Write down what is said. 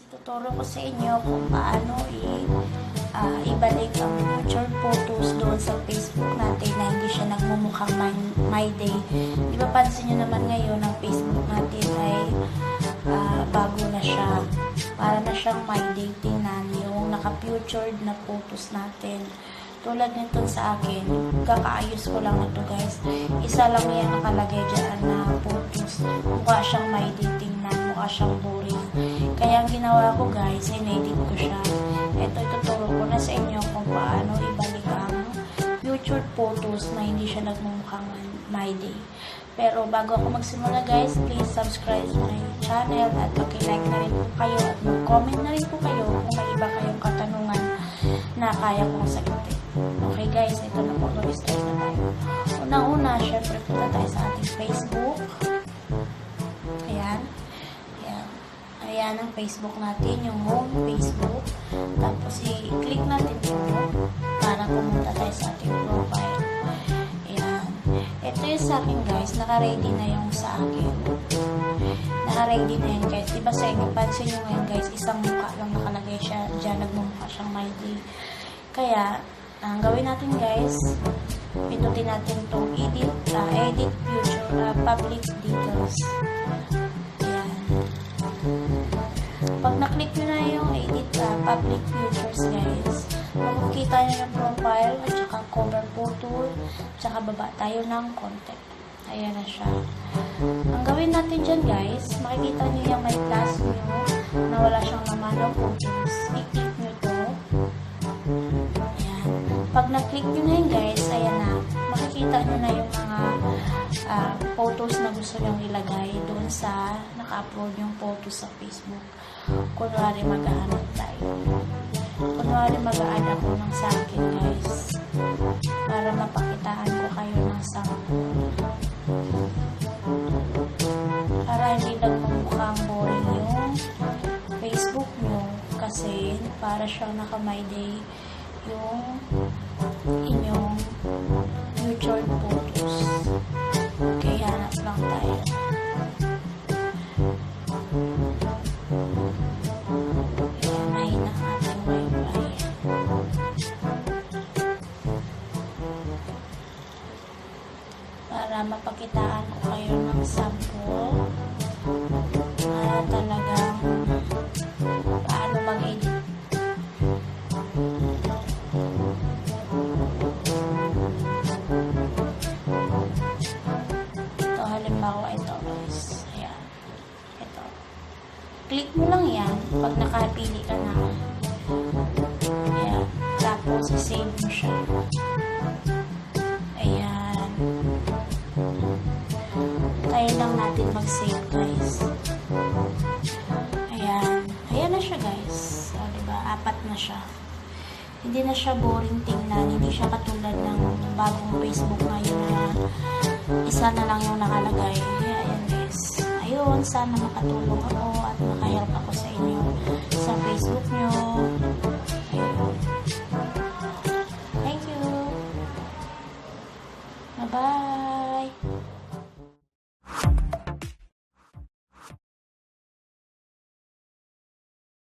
Ituturo ko sa inyo kung paano i, ah, ibalik ang future photos doon sa Facebook natin na hindi siya nagmumukhang my, my day. Di ba pansin nyo naman ngayon ang Facebook natin ay ah, bago na siya. Para na siyang my day tingnan yung naka-futured na photos natin. Tulad nito sa akin, kakaayos ko lang ito guys. Isa lang yan nakalagay dyan na photos. Mukha siyang may dating na, mukha siyang boring. Kaya ang ginawa ko guys, inedit ko siya. Ito ituturo ko na sa inyo kung paano ibalik ang future photos na hindi siya nagmumukhang my day. Pero bago ako magsimula guys, please subscribe to my channel at paki-like na rin po kayo at mag-comment na rin po kayo kung may iba kayong katanungan na kaya kong sagutin. Okay guys, ito na po, mag-start na tayo. Unang-una, syempre punta tayo sa ating Facebook. Ayan ang Facebook natin, yung home Facebook. Tapos i-click natin ito para pumunta tayo sa ating profile. Ayan. Ito yung sa akin guys, naka-ready na yung sa akin. Naka-ready na yan guys. Diba sa inyo, pansin nyo ngayon guys, isang mukha lang nakalagay siya. Diyan nagmumukha siyang mighty. Kaya, ang gawin natin guys, pindutin natin itong edit, uh, edit future, uh, public details. Pag na-click nyo na yung edit uh, public futures guys, makikita nyo yung profile at saka cover photo, at saka baba tayo ng content. Ayan na siya. Ang gawin natin dyan guys, makikita nyo yung may plus nyo na wala siyang laman ng photos. I-click nyo to. Ayan. Pag na-click nyo na yun guys, ayan na. Makikita nyo na yung ah, photos na gusto nyo ilagay doon sa naka-upload yung photos sa Facebook. Kunwari mag-aanap tayo. Kunwari mag-add ako ng sa akin guys. Para mapakitaan ko kayo ng sample. Para hindi nagmumukhang boring yung Facebook nyo. Kasi para siyang naka-my day yung Para mapakitaan ko kayo ng sample na talagang paano mag-edit Ito, halimbawa ito guys. Ayan. Ito. Click mo lang yan pag nakapili ka na. Ayan. Tapos, save mo siya. Kaya lang natin mag-save, guys. Ayan. Ayan na siya, guys. O, diba? Apat na siya. Hindi na siya boring tingnan. Hindi siya katulad ng bagong Facebook ngayon na isa na lang yung nakalagay. Ayan, guys. Ayun, sana makatulong ako at makahelp ako sa inyo sa Facebook nyo. Thank you. Bye.